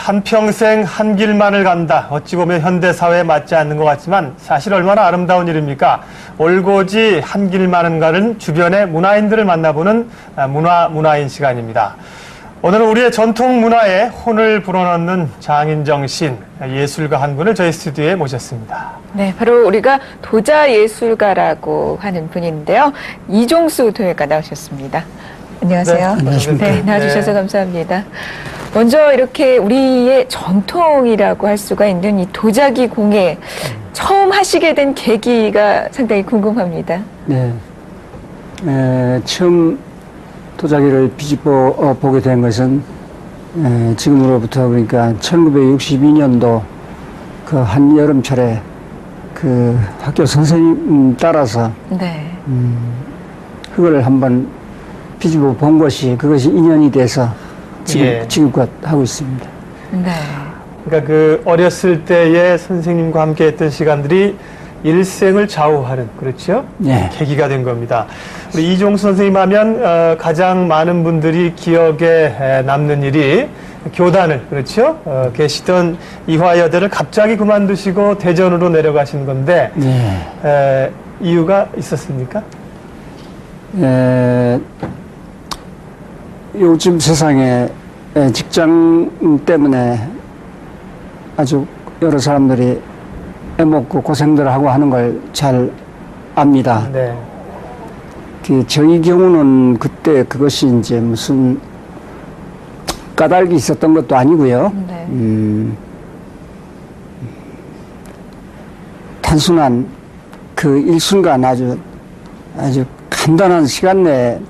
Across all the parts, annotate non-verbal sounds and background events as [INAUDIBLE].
네, 한평생 한 길만을 간다. 어찌 보면 현대 사회에 맞지 않는 것 같지만 사실 얼마나 아름다운 일입니까? 올고지 한 길만을 가는 주변의 문화인들을 만나보는 아, 문화 문화인 시간입니다. 오늘은 우리의 전통 문화에 혼을 불어넣는 장인정 신 예술가 한 분을 저희 스튜디오에 모셨습니다. 네, 바로 우리가 도자 예술가라고 하는 분인데요. 이종수 도예가 나오셨습니다. 안녕하세요. 네, 안녕하십니까. 네, 나와주셔서 네. 감사합니다. 먼저 이렇게 우리의 전통이라고 할 수가 있는 이 도자기 공예 처음 하시게 된 계기가 상당히 궁금합니다. 네. 에, 처음 도자기를 비집어 어, 보게 된 것은 에, 지금으로부터 그러니까 1962년도 그 한여름철에 그 학교 선생님 따라서 네. 그걸 한번 비집어 본 것이 그것이 인연이 돼서 지금 예. 지금껏 하고 있습니다. 네. 그러니까 그 어렸을 때의 선생님과 함께 했던 시간들이 일생을 좌우하는 그렇죠? 네. 계기가 된 겁니다. 우리 이종수 선생님 하면 어, 가장 많은 분들이 기억에 에, 남는 일이 교단을 그렇죠? 어, 계시던 이화여대를 갑자기 그만두시고 대전으로 내려가신 건데 네. 에, 이유가 있었습니까? 에, 요즘 세상에 에, 직장 때문에 아주 여러 사람들이 애먹고 고생들 하고 하는 걸 잘 압니다. 네. 그 저희 경우는 그때 그것이 이제 무슨 까닭이 있었던 것도 아니고요. 네. 음, 단순한 그 일순간 아주 아주 간단한 시간 내에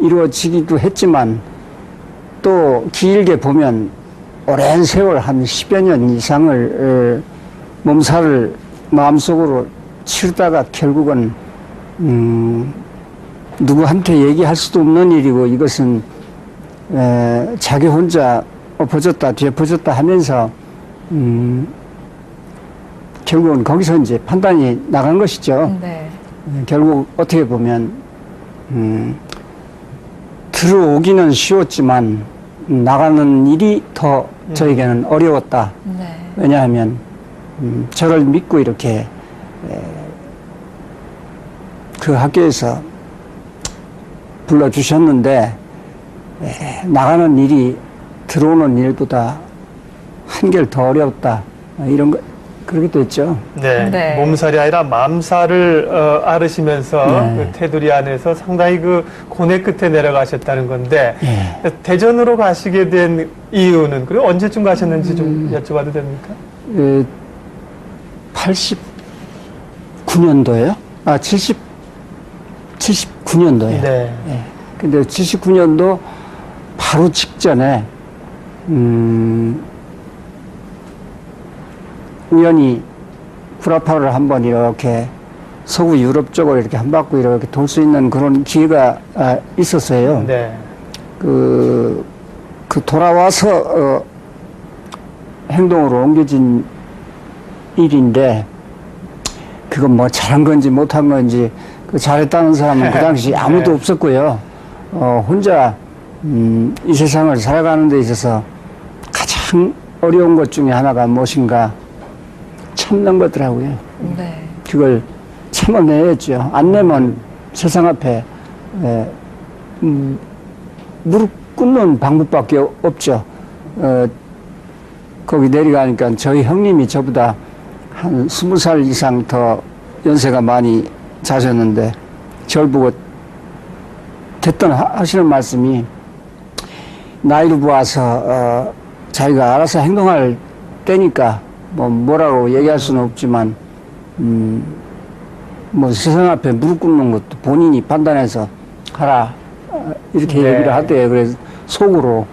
이루어지기도 했지만 또 길게 보면 오랜 세월 한 10여 년 이상을 어, 몸살을 마음속으로 치르다가 결국은 음, 누구한테 얘기할 수도 없는 일이고 이것은 에, 자기 혼자 엎어졌다 뒤에 퍼졌다 하면서 음, 결국은 거기서 이제 판단이 나간 것이죠. 네. 음, 결국 어떻게 보면 음, 들어오기는 쉬웠지만 음, 나가는 일이 더 저에게는 어려웠다. 네. 왜냐하면 음, 저를 믿고 이렇게 에, 그 학교에서 불러주셨는데 에, 나가는 일이 들어오는 일보다 한결 더 어려웠다. 어, 이런 거 그렇게 됐죠. 네. 네. 몸살이 아니라 맘살을 어, 앓으시면서 네. 그 테두리 안에서 상당히 그 고뇌 끝에 내려가셨다는 건데 예. 대전으로 가시게 된 이유는 그리고 언제쯤 가셨는지 좀 여쭤봐도 됩니까? 에, 89년도예요? 아, 70 79년도에. 네. 예. 근데 79년도 바로 직전에, 음, 우연히 구라파를 한번 이렇게 서구 유럽 쪽을 이렇게 한 바퀴 이렇게 돌 수 있는 그런 기회가 아, 있었어요. 네. 그, 그 돌아와서, 어, 행동으로 옮겨진 일인데, 그건 뭐 잘한 건지 못한 건지, 그 잘했다는 사람은 그 [LAUGHS] 당시 아무도 네. 없었고요. 어, 혼자, 음, 이 세상을 살아가는 데 있어서 가장 어려운 것 중에 하나가 무엇인가 참는 거더라고요. 네. 그걸 참아내야죠. 안 내면 세상 앞에 에, 음, 무릎 꿇는 방법밖에 없죠. 어, 거기 내려가니까 저희 형님이 저보다 한 스무 살 이상 더 연세가 많이 자셨는데 저를 보고 됐던 하- 하시는 말씀이 나이를 보아서 어, 자기가 알아서 행동할 때니까 뭐 뭐라고 얘기할 수는 없지만 음, 뭐 세상 앞에 무릎 꿇는 것도 본인이 판단해서 하라 어, 이렇게 네. 얘기를 하대요. 그래서 속으로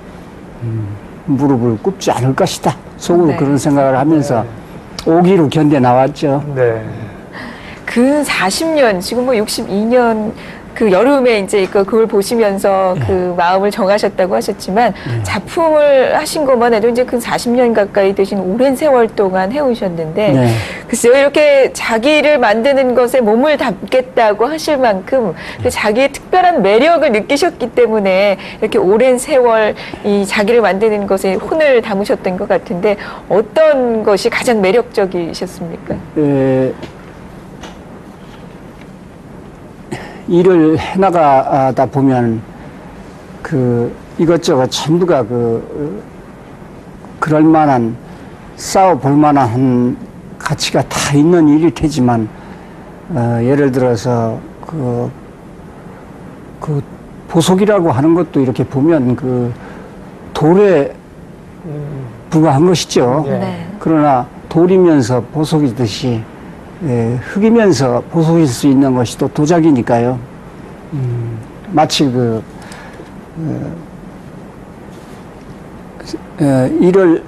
음, 무릎을 꿇지 않을 것이다. 속으로 네. 그런 생각을 하면서 오기로 견뎌 나왔죠. 네. 그 40년, 지금 뭐 62년 그 여름에 이제 그 그걸 보시면서 네. 그 마음을 정하셨다고 하셨지만 작품을 하신 것만 해도 이제 그 40년 가까이 되신 오랜 세월 동안 해오셨는데 네. 글쎄요 이렇게 자기를 만드는 것에 몸을 담겠다고 하실 만큼 그 자기의 특별한 매력을 느끼셨기 때문에 이렇게 오랜 세월 이 자기를 만드는 것에 혼을 담으셨던 것 같은데 어떤 것이 가장 매력적이셨습니까? 에, 일을 해나가다 보면 그 이것저것 전부가 그 어, 그럴 만한 싸워 볼 만한 가치가 다 있는 일일 테지만 어, 예를 들어서 그, 그 보석이라고 하는 것도 이렇게 보면 그 돌에 불과한 것이죠. 예. 네. 그러나 돌이면서 보석이듯이 예, 흙이면서 보석일 수 있는 것이 또 도자기니까요. 음, 마치 그 어, 어, 일을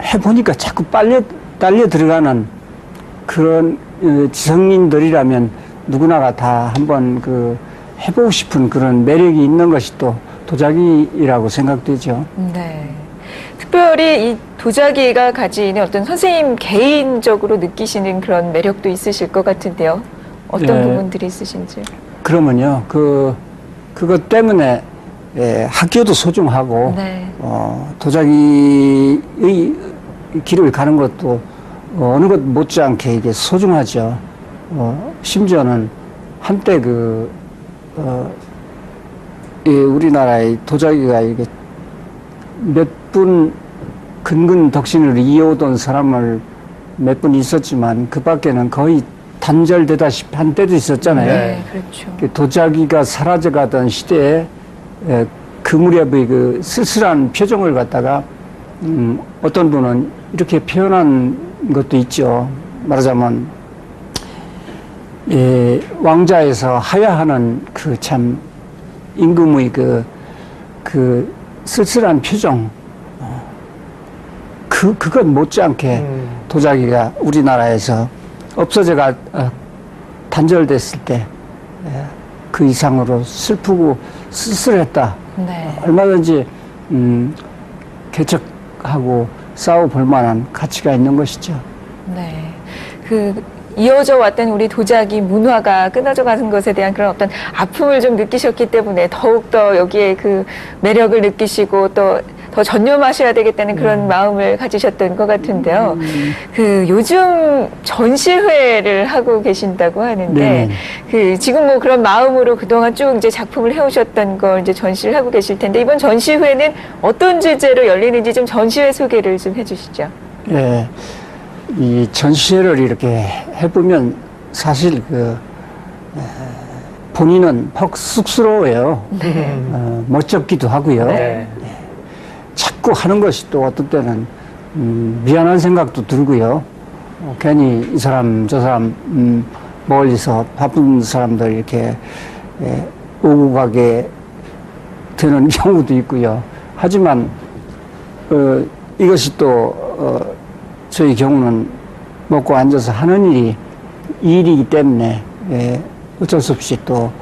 해보니까 자꾸 빨려 딸려 들어가는 그런 어, 지성인들이라면 누구나가 다 한번 그 해보고 싶은 그런 매력이 있는 것이 또 도자기라고 생각되죠. 네. 특별히 이 도자기가 가지는 어떤 선생님 개인적으로 느끼시는 그런 매력도 있으실 것 같은데요. 어떤 네. 부분들이 있으신지. 그러면요, 그, 그것 때문에, 예, 학교도 소중하고, 네. 어, 도자기의 길을 가는 것도 어, 어느 것 못지않게 이게 소중하죠. 어, 심지어는 한때 그, 어, 이 우리나라의 도자기가 이게 몇 분 근근 덕신을 이어오던 사람을 몇 분 있었지만 그 밖에는 거의 단절되다시피 한 때도 있었잖아요. 네. 그렇죠. 그 도자기가 사라져가던 시대에 에, 그 무렵의 그 쓸쓸한 표정을 갖다가 음, 어떤 분은 이렇게 표현한 것도 있죠. 말하자면 예, 왕자에서 하야하는 그 참 임금의 그, 그 쓸쓸한 표정 어, 그, 그것 못지않게 음. 도자기가 우리나라에서 없어져가 어, 단절됐을 때 그 이상으로 슬프고 쓸쓸했다. 네. 얼마든지 음, 개척하고 싸워 볼 만한 가치가 있는 것이죠. 네. 그 이어져 왔던 우리 도자기 문화가 끊어져 가는 것에 대한 그런 어떤 아픔을 좀 느끼셨기 때문에 더욱더 여기에 그 매력을 느끼시고 또 더 전념하셔야 되겠다는 그런 마음을 가지셨던 것 같은데요. 그 요즘 전시회를 하고 계신다고 하는데 네네. 그 지금 뭐 그런 마음으로 그동안 쭉 이제 작품을 해오셨던 걸 이제 전시를 하고 계실 텐데 이번 전시회는 어떤 주제로 열리는지 좀 전시회 소개를 좀 해주시죠. 예, 이 전시회를 이렇게 해보면 사실 그 에, 본인은 퍽 쑥스러워요. 어, 멋쩍기도 하고요. 네. 자꾸 하는 것이 또 어떤 때는 음, 미안한 생각도 들고요. 어, 괜히 이 사람 저 사람 음, 멀리서 바쁜 사람들 이렇게 예, 오고 가게 되는 경우도 있고요. 하지만 어, 이것이 또 어, 저희 경우는 먹고 앉아서 하는 일이 일이기 때문에 예, 어쩔 수 없이 또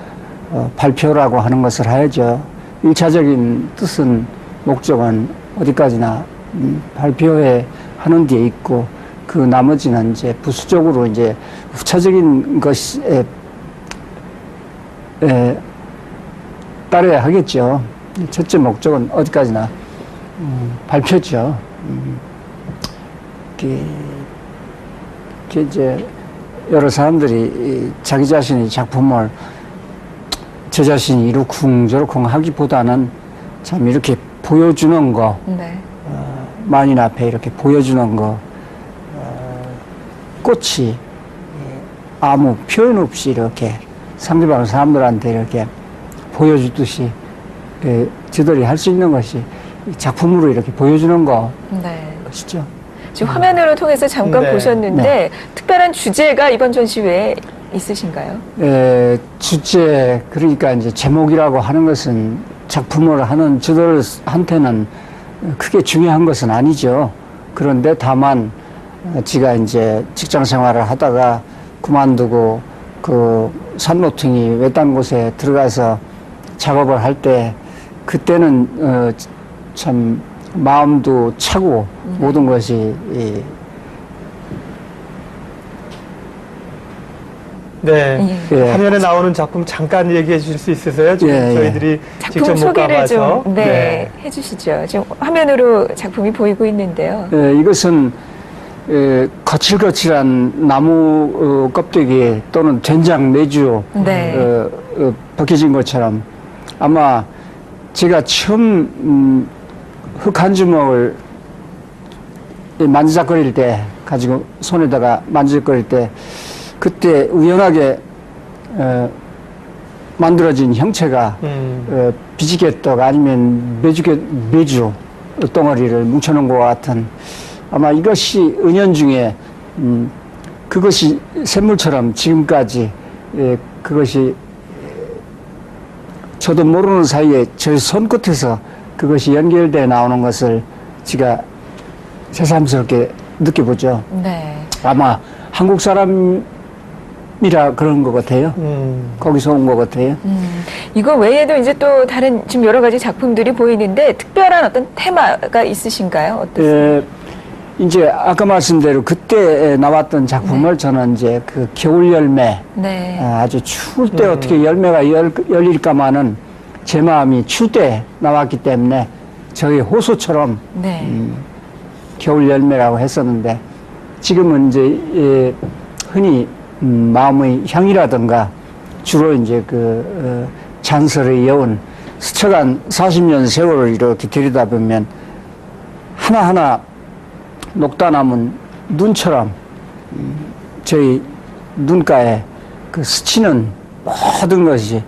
어, 발표라고 하는 것을 해야죠. 일차적인 뜻은 목적은 어디까지나 음, 발표회 하는 데에 있고 그 나머지는 이제 부수적으로 이제 후차적인 것에 에, 따라야 하겠죠. 첫째 목적은 어디까지나 음, 발표죠. 음, 이제 여러 사람들이 이 자기 자신의 작품을 저 자신이 이러쿵저러쿵 하기보다는 참 이렇게 보여주는 거, 네. 만인 앞에 이렇게 보여주는 거, 어, 꽃이 아무 표현 없이 이렇게 상대방 사람들한테 이렇게 보여주듯이 예, 저들이 할 수 있는 것이 이 작품으로 이렇게 보여주는 네. 것이죠. 지금 화면으로 통해서 잠깐 네. 보셨는데 네. 특별한 주제가 이번 전시회에 있으신가요? 에, 주제 그러니까 이제 제목이라고 하는 것은 작품을 하는 저들한테는 크게 중요한 것은 아니죠. 그런데 다만 어, 지가 이제 직장 생활을 하다가 그만두고 그 산노퉁이 외딴 곳에 들어가서 작업을 할 때 그때는 어, 참 마음도 차고 모든 것이 이, 네. 예. 화면에 나오는 작품 잠깐 얘기해 주실 수 있으세요? 지금 예, 예. 저희들이 작품 직접 못 소개를 가봐서. 좀 네, 해주시죠. 지금 화면으로 작품이 보이고 있는데요. 예, 이것은 예, 거칠거칠한 나무 어, 껍데기 또는 된장 매주 네. 어, 어, 벗겨진 것처럼 아마 제가 처음 음, 흙 한 주먹을 이 만지작거릴 때 가지고 손에다가 만지작거릴 때 그때 우연하게 어, 만들어진 형체가 음. 어, 비지개떡 아니면 메주개 메주 덩어리를 뭉쳐놓은 것 같은 아마 이것이 은연 중에 음, 그것이 샘물처럼 지금까지 예, 그것이 저도 모르는 사이에 저 손끝에서 그것이 연결돼 나오는 것을 제가 새삼스럽게 느껴보죠. 네. 아마 한국 사람이라 그런 것 같아요. 음. 거기서 온 것 같아요. 음, 이거 외에도 이제 또 다른 지금 여러 가지 작품들이 보이는데 특별한 어떤 테마가 있으신가요? 어떠세요? 에, 이제 아까 말씀대로 그때 나왔던 작품을 저는 이제 그 겨울 열매 네. 아, 아주 추울 때 음. 어떻게 열매가 열, 열릴까마는 제 마음이 때 나왔기 때문에 저희 호수처럼 네. 음, 겨울 열매라고 했었는데 지금은 이제 예, 흔히 음, 마음의 향이라든가 주로 이제 그 어, 잔설의 여운 스쳐간 40년 세월을 이렇게 들여다보면 하나하나 녹다 남은 눈처럼 음, 저희 눈가에 그 스치는 모든 것이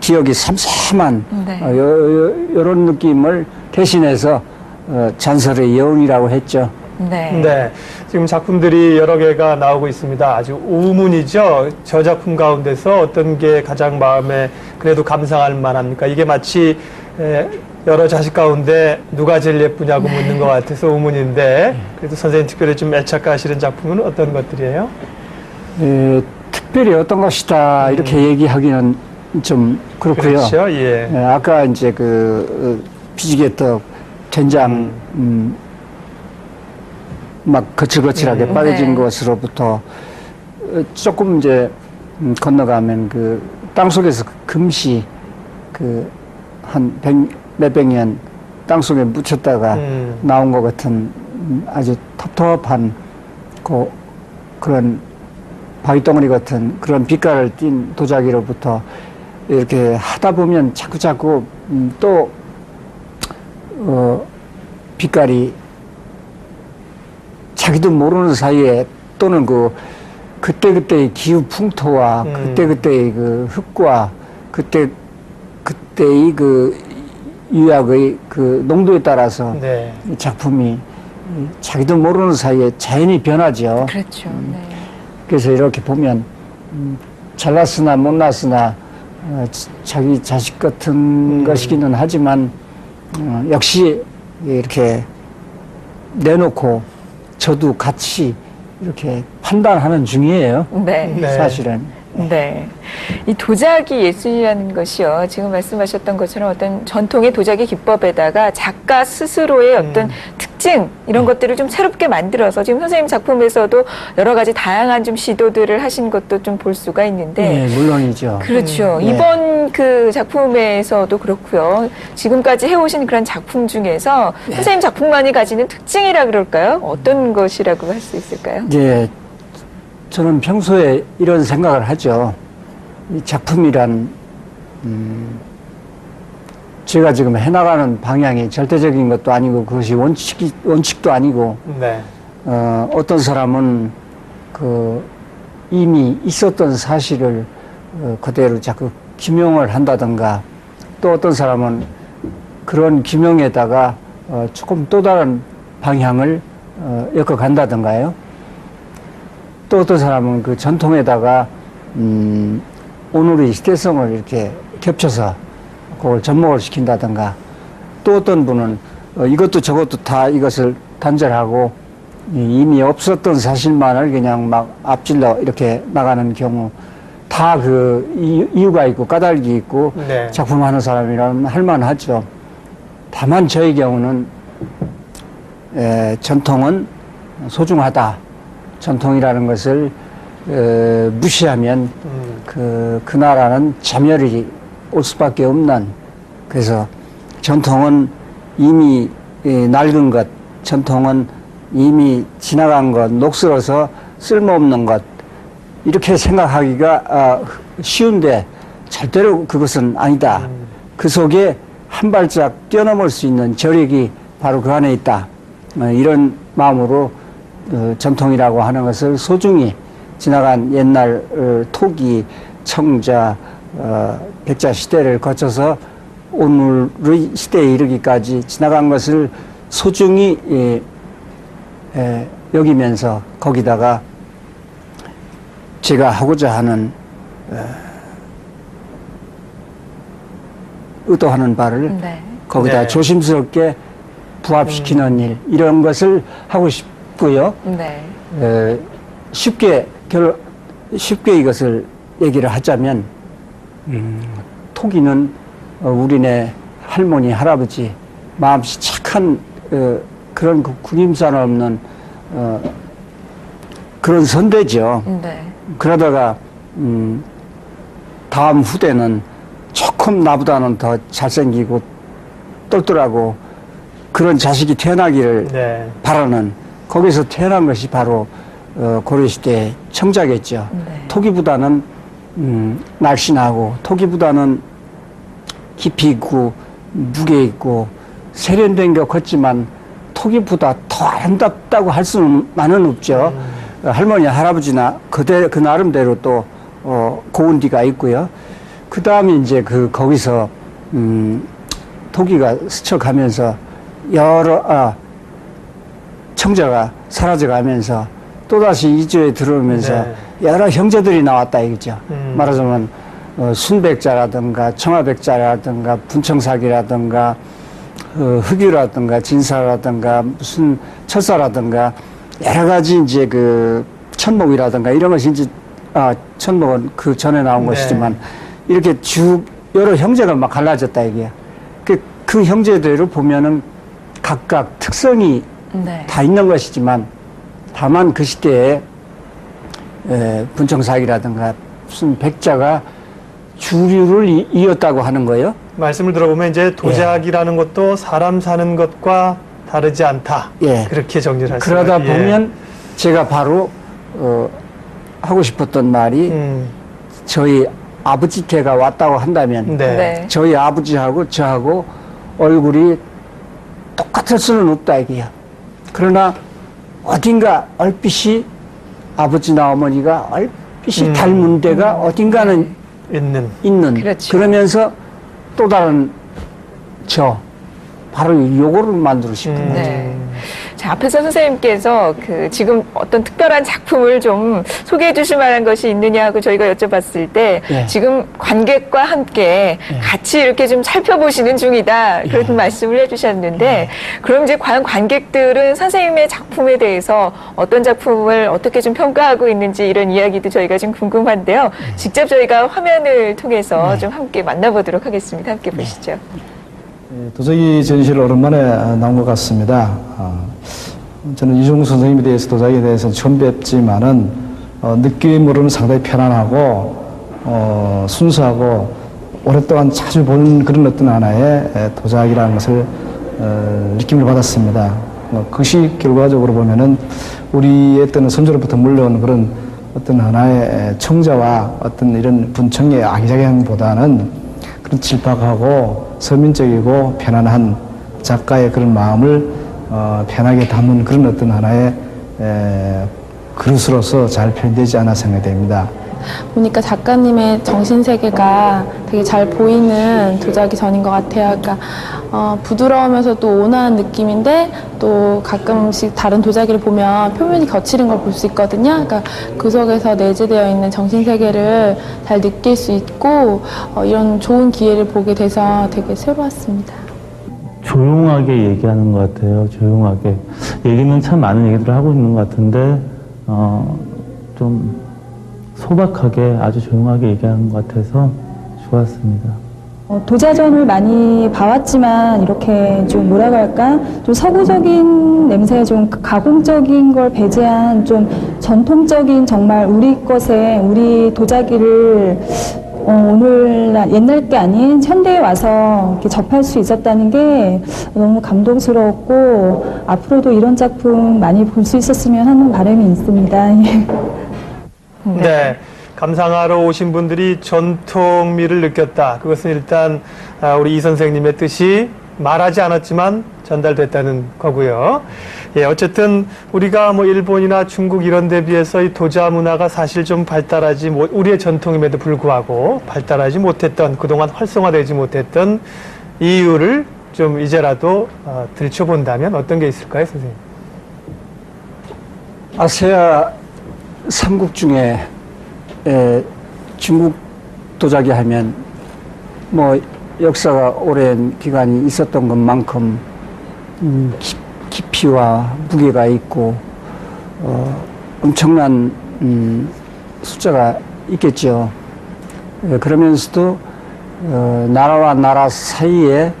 기억이 삼삼한 네. 어, 요, 런 느낌을 대신해서 어, 잔설의 여운이라고 했죠. 네. 네. 지금 작품들이 여러 개가 나오고 있습니다. 아주 우문이죠. 저 작품 가운데서 어떤 게 가장 마음에 그래도 감상할 만합니까? 이게 마치 에, 여러 자식 가운데 누가 제일 예쁘냐고 묻는 것 같아서 우문인데 그래도 선생님 특별히 좀 애착하시는 작품은 어떤 것들이에요? 에, 특별히 어떤 것이다 이렇게 얘기하기는 좀 그렇고요. 그렇죠. 예. 예, 아까 이제 그 어, 비지개떡 된장 음, 막 거칠거칠하게 음. 빠져진 네. 것으로부터 어, 조금 이제 음, 건너가면 그 땅속에서 그 금시 그한백 몇백 년 땅속에 묻혔다가 음. 나온 것 같은 음, 아주 텁텁한 그 그런 바위덩어리 같은 그런 빛깔을 띤 도자기로부터 이렇게 하다 보면 자꾸 자꾸 음, 또 어, 빛깔이 자기도 모르는 사이에 또는 그 그때 그때의 기후 풍토와 음. 그때 그때의 그 흙과 그때 그때의 그 유약의 그 농도에 따라서 네. 이 작품이 이 자기도 모르는 사이에 자연히 변하죠. 그렇죠. 네. 그래서 이렇게 보면 음, 잘났으나 못났으나 자기 자식 같은 음. 것이기는 하지만 어, 역시 이렇게 내놓고 저도 같이 이렇게 판단하는 중이에요. 네. 네. 사실은. 네. 이 도자기 예술이라는 것이요. 지금 말씀하셨던 것처럼 어떤 전통의 도자기 기법에다가 작가 스스로의 어떤 음. 특징 이런 것들을 좀 새롭게 만들어서 지금 선생님 작품에서도 여러 가지 다양한 좀 시도들을 하신 것도 좀 볼 수가 있는데 네, 물론이죠. 그렇죠. 음, 네. 이번 그 작품에서도 그렇고요. 지금까지 해오신 그런 작품 중에서 네. 선생님 작품만이 가지는 특징이라 그럴까요? 어떤 것이라고 할 수 있을까요? 이제 저는 평소에 이런 생각을 하죠. 이 작품이란 음, 제가 지금 해나가는 방향이 절대적인 것도 아니고 그것이 원칙이 원칙도 아니고 네. 어, 어떤 사람은 그 이미 있었던 사실을 어, 그대로 자꾸 규명을 한다든가 또 어떤 사람은 그런 규명에다가 어, 조금 또 다른 방향을 어, 엮어 간다든가요. 또 어떤 사람은 그 전통에다가 음, 오늘의 시대성을 이렇게 겹쳐서 그걸 접목을 시킨다든가 또 어떤 분은 어, 이것도 저것도 다 이것을 단절하고 이- 이미 없었던 사실만을 그냥 막 앞질러 이렇게 나가는 경우 다 그 이유가 있고 까닭이 있고 네. 작품하는 사람이라면 할만하죠. 다만 저의 경우는 에, 전통은 소중하다. 전통이라는 것을 에, 무시하면 음. 그, 그 나라는 자멸이 올 수밖에 없는 그래서 전통은 이미 예, 낡은 것, 전통은 이미 지나간 것, 녹슬어서 쓸모없는 것 이렇게 생각하기가 아, 쉬운데 절대로 그것은 아니다. 그 속에 한 발짝 뛰어넘을 수 있는 저력이 바로 그 안에 있다. 어, 이런 마음으로 어, 전통이라고 하는 것을 소중히 지나간 옛날 어, 토기, 청자, 어, 백자 시대를 거쳐서 오늘의 시대에 이르기까지 지나간 것을 소중히 예, 에, 여기면서 거기다가 제가 하고자 하는 어, 의도하는 바를 네. 거기다 네. 조심스럽게 부합시키는 일 이런 것을 하고 싶고요. 네. 에, 쉽게 결 쉽게 이것을 얘기를 하자면 음, 토기는 어, 우리네 할머니 할아버지 마음씨 착한 어, 그런 그 구김살 없는 어, 그런 선대죠. 네. 그러다가 음, 다음 후대는 조금 나보다는 더 잘생기고 똘똘하고 그런 자식이 태어나기를 네. 바라는 거기서 태어난 것이 바로 어, 고려시대 청자겠죠. 네. 토기보다는 음, 날씬하고 토기보다는 깊이 있고 무게 있고 세련된 것 같지만 토기보다 더 아름답다고 할 수는 많은 없죠. 어, 할머니 할아버지나 그대 그 나름대로 또 어, 고운 뒤가 있고요. 그 다음에 이제 그 거기서 음, 토기가 스쳐가면서 여러 아, 청자가 사라져가면서 또다시 이주에 들어오면서 여러 형제들이 나왔다 이거죠. 음. 말하자면 어, 순백자라든가 청아백자라든가 분청사기라든가 어, 흑유라든가 진사라든가 무슨 철사라든가 여러 가지 이제 그 천목이라든가 이런 것이 이제 아 천목은 그 전에 나온 네. 것이지만 이렇게 쭉 여러 형제가 막 갈라졌다 이게 그, 그 형제들을 보면은 각각 특성이 네. 다 있는 것이지만 다만 그 시대에 에, 분청사기라든가 무슨 백자가 주류를 이- 이었다고 하는 거예요. 말씀을 들어보면 이제 도자기라는 것도 사람 사는 것과 다르지 않다. 예. 그렇게 정리를 할 그러다 예. 보면 제가 바로 어, 하고 싶었던 말이 음. 저희 아버지 때가 왔다고 한다면 네. 네. 저희 아버지하고 저하고 얼굴이 똑같을 수는 없다 이게요. 그러나 어딘가 얼핏이 아버지나 어머니가 얼핏이 음. 닮은 데가 어딘가는 있는. 있는 그렇죠. 그러면서 또 다른 저 바로 요거를 만들고 싶은 음. 거죠. 네. 자, 앞에서 선생님께서 그 지금 어떤 특별한 작품을 좀 소개해 주실 만한 것이 있느냐 하고 저희가 여쭤봤을 때 예. 지금 관객과 함께 예. 같이 이렇게 좀 살펴보시는 중이다. 그런 예. 말씀을 해 주셨는데 그럼 이제 과연 관객들은 선생님의 작품에 대해서 어떤 작품을 어떻게 좀 평가하고 있는지 이런 이야기도 저희가 좀 궁금한데요. 직접 저희가 화면을 통해서 네. 좀 함께 만나보도록 하겠습니다. 함께 보시죠. 예, 도자기 전시를 오랜만에 어, 나온 것 같습니다. 어, 저는 이종수 선생님에 대해서 도자기에 대해서 처음 뵙지만은 어, 느낌으로는 상당히 편안하고 어, 순수하고 오랫동안 자주 보는 그런 어떤 하나의 에, 도자기라는 것을 어, 느낌을 받았습니다. 어, 그것이 결과적으로 보면은 우리의 어떤 선조로부터 물려온 그런 어떤 하나의 에, 청자와 어떤 이런 분청의 아기자기함보다는 그런 칠박하고 서민적이고 편안한 작가의 그런 마음을 어, 편하게 담은 그런 어떤 하나의 에, 그릇으로서 잘 표현되지 않아 생각됩니다. 보니까 작가님의 정신 세계가 되게 잘 보이는 도자기 전인 것 같아요. 그러니까 어, 부드러우면서도 온화한 느낌인데 또 가끔씩 다른 도자기를 보면 표면이 거칠은 걸 볼 수 있거든요. 그러니까 그 속에서 내재되어 있는 정신 세계를 잘 느낄 수 있고 어, 이런 좋은 기회를 보게 돼서 되게 새로웠습니다. 조용하게 얘기하는 것 같아요. 조용하게. 얘기는 참 많은 얘기들을 하고 있는 것 같은데, 어, 좀 소박하게 아주 조용하게 얘기하는 것 같아서 좋았습니다. 어, 도자전을 많이 봐왔지만 이렇게 좀 뭐라고 할까 좀 서구적인 냄새 좀 가공적인 걸 배제한 좀 전통적인 정말 우리 것에 우리 도자기를 어, 오늘날 옛날 게 아닌 현대에 와서 이렇게 접할 수 있었다는 게 너무 감동스러웠고 앞으로도 이런 작품 많이 볼 수 있었으면 하는 바람이 있습니다. [LAUGHS] 네. 감상하러 오신 분들이 전통미를 느꼈다. 그것은 일단 아, 우리 이 선생님의 뜻이 말하지 않았지만 전달됐다는 거고요. 예, 어쨌든 우리가 뭐 일본이나 중국 이런 데 비해서 이 도자 문화가 사실 좀 발달하지 못, 우리의 전통임에도 불구하고 발달하지 못했던 그동안 활성화되지 못했던 이유를 좀 이제라도 어, 들춰본다면 어떤 게 있을까요, 선생님? 아세아 삼국 중에 에, 중국 도자기 하면 뭐 역사가 오랜 기간이 있었던 것만큼 음, 깊- 깊이와 무게가 있고 어, 엄청난 음, 숫자가 있겠죠. 에, 그러면서도 어, 나라와 나라 사이에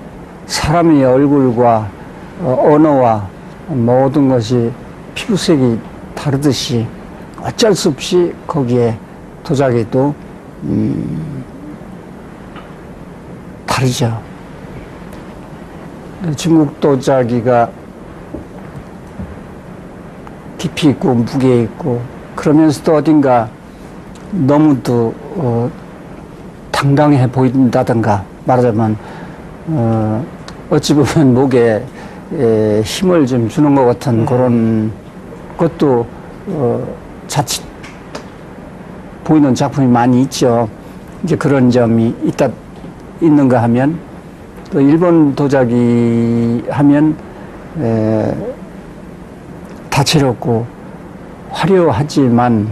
사람의 얼굴과 어, 언어와 모든 것이 피부색이 다르듯이 어쩔 수 없이 거기에 도자기도 음, 다르죠. 중국 도자기가 깊이 있고 무게 있고 그러면서도 어딘가 너무도 어, 당당해 보인다든가 말하자면 어, 어찌 보면 목에 에, 힘을 좀 주는 것 같은 그런 것도 어, 자칫 보이는 작품이 많이 있죠. 이제 그런 점이 있다 있는가 하면 또 일본 도자기 하면 에, 다채롭고 화려하지만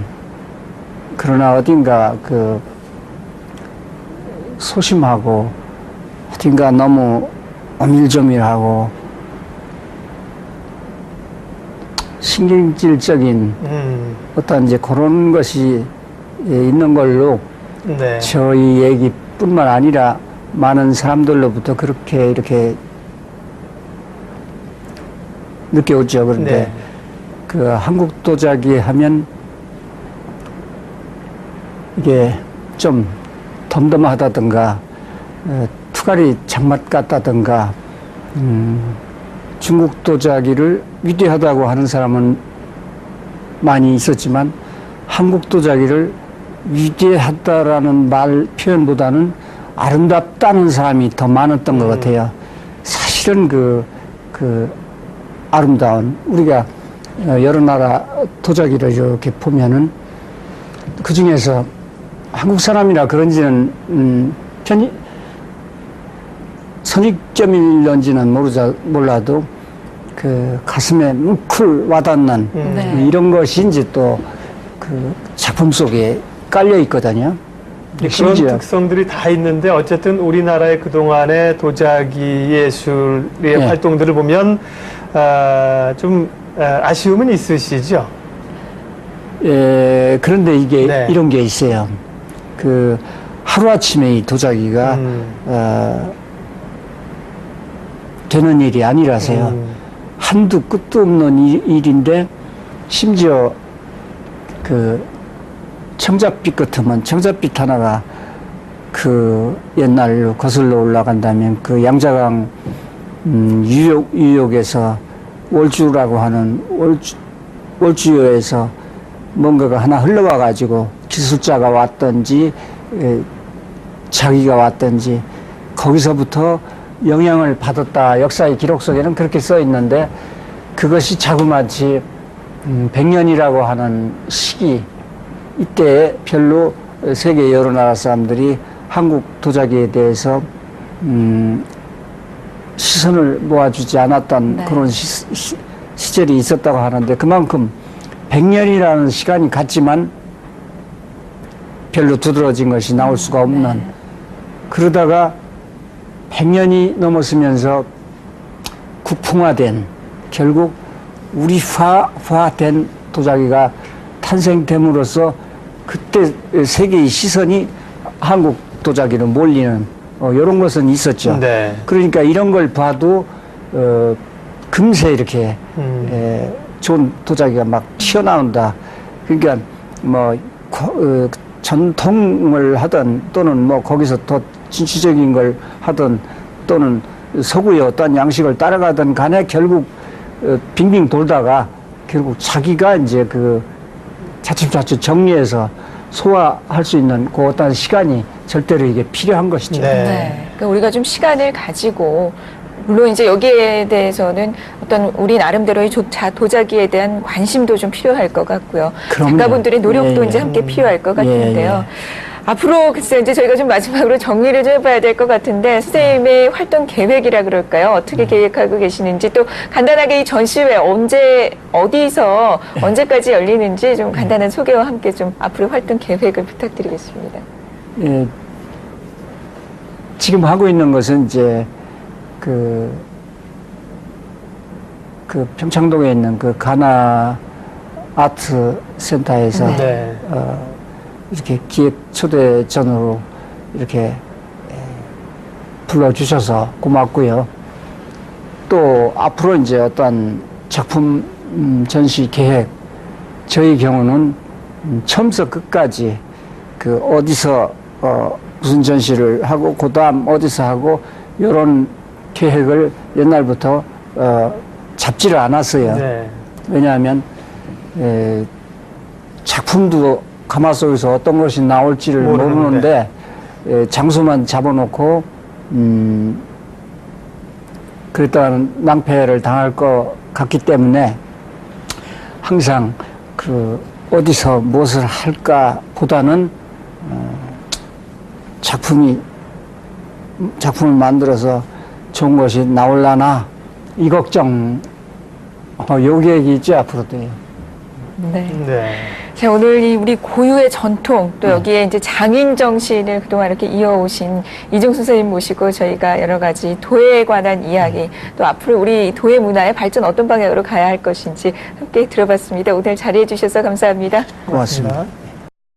그러나 어딘가 그 소심하고 어딘가 너무 어밀조밀하고 신경질적인 음, 어떤 이제 그런 것이 예, 있는 걸로 네. 저희 얘기뿐만 아니라 많은 사람들로부터 그렇게 이렇게 느껴오죠. 그런데 네. 그 한국 도자기 하면 이게 좀 덤덤하다든가 어, 투가리 장맛 같다든가 음, 중국 도자기를 위대하다고 하는 사람은 많이 있었지만 한국 도자기를 위대하다라는 말 표현보다는 아름답다는 사람이 더 많았던 것 같아요. 사실은 그, 그 아름다운 우리가 어, 여러 나라 도자기를 이렇게 보면은 그 중에서 한국 사람이라 그런지는 음, 편히 선입점일런지는 모르자 몰라도 그 가슴에 뭉클 와닿는 음. 네. 이런 것이 이제 또그 작품 속에 깔려 있거든요. 그런 심지어 특성들이 다 있는데 어쨌든 우리나라의 그동안의 도자기 예술의 네. 활동들을 보면 아, 좀 아, 아쉬움은 있으시죠? 에, 그런데 이게 네. 이런 게 있어요. 그 하루아침에 이 도자기가 음. 어, 되는 일이 아니라서요. 음. 한두 끝도 없는 일, 일인데 심지어 그 청잡빛 같으면 청잡빛 하나가 그 옛날로 거슬러 올라간다면 그 양자강 음, 유역 유역에서 월주라고 하는 월주 월주여에서 뭔가가 하나 흘러와 가지고 기술자가 왔든지 에, 자기가 왔든지 거기서부터 영향을 받았다 역사의 기록 속에는 그렇게 써 있는데 그것이 자그마치 음, 100년이라고 하는 시기 이때 별로 세계 여러 나라 사람들이 한국 도자기에 대해서 음, 시선을 모아주지 않았던 네. 그런 시, 시, 시절이 있었다고 하는데 그만큼 100년이라는 시간이 갔지만 별로 두드러진 것이 나올 수가 없는 그러다가 100년이 넘었으면서 국풍화된 결국 우리화화된 도자기가 탄생됨으로써 그때 세계의 시선이 한국 도자기로 몰리는 어, 이런 것은 있었죠. 네. 그러니까 이런 걸 봐도 어, 금세 이렇게 음. 에, 좋은 도자기가 막 튀어나온다. 그러니까 뭐 거- 어, 전통을 하든 또는 뭐 거기서 더 진취적인 걸 하든 또는 서구의 어떠한 양식을 따라가든 간에 결국 어, 빙빙 돌다가 결국 자기가 이제 그 차츰차츰 정리해서 소화할 수 있는 그 어떤 시간이 절대로 이게 필요한 것이죠. 네. 네. 그러니까 우리가 좀 시간을 가지고 물론 이제 여기에 대해서는 어떤 우리 나름대로의 조- 자- 도자기에 대한 관심도 좀 필요할 것 같고요. 그럼요. 작가분들의 노력도 예, 이제 예. 함께 필요할 것 예, 같은데요. 앞으로 글쎄 이제 저희가 좀 마지막으로 정리를 좀 해봐야 될 것 같은데 선생님의 활동 계획이라 그럴까요? 음. 어떻게 계획하고 계시는지 또 간단하게 이 전시회 언제 어디서 예. 언제까지 열리는지 좀 간단한 소개와 함께 좀 앞으로 활동 계획을 부탁드리겠습니다. 예, 지금 하고 있는 것은 이제 그, 그 평창동에 있는 그 가나 아트 센터에서 네. 어, 이렇게 기획 초대전으로 이렇게 에, 불러주셔서 고맙고요. 또 앞으로 이제 어떠한 작품 음, 전시 계획 저희 경우는 음, 처음부터 끝까지 그 어디서 어 무슨 전시를 하고 그다음 어디서 하고 이런 계획을 옛날부터 어 잡지를 않았어요. 네. 왜냐하면 에, 작품도 가마 속에서 어떤 것이 나올지를 모르는데. 모르는데 에, 장소만 잡아놓고 음, 그랬다가는 낭패를 당할 것 같기 때문에 항상 그 어디서 무엇을 할까 보다는 어, 작품이 작품을 만들어서 좋은 것이 나올라나 이 걱정 어, 요 계획이 있죠 앞으로도요. 네. 네. 자, 오늘 이 우리 고유의 전통, 또 여기에 이제 장인 정신을 그동안 이렇게 이어오신 이종수 선생님 모시고 저희가 여러 가지 도에 관한 이야기, 또 앞으로 우리 도의 문화의 발전 어떤 방향으로 가야 할 것인지 함께 들어봤습니다. 오늘 자리해 주셔서 감사합니다. 고맙습니다.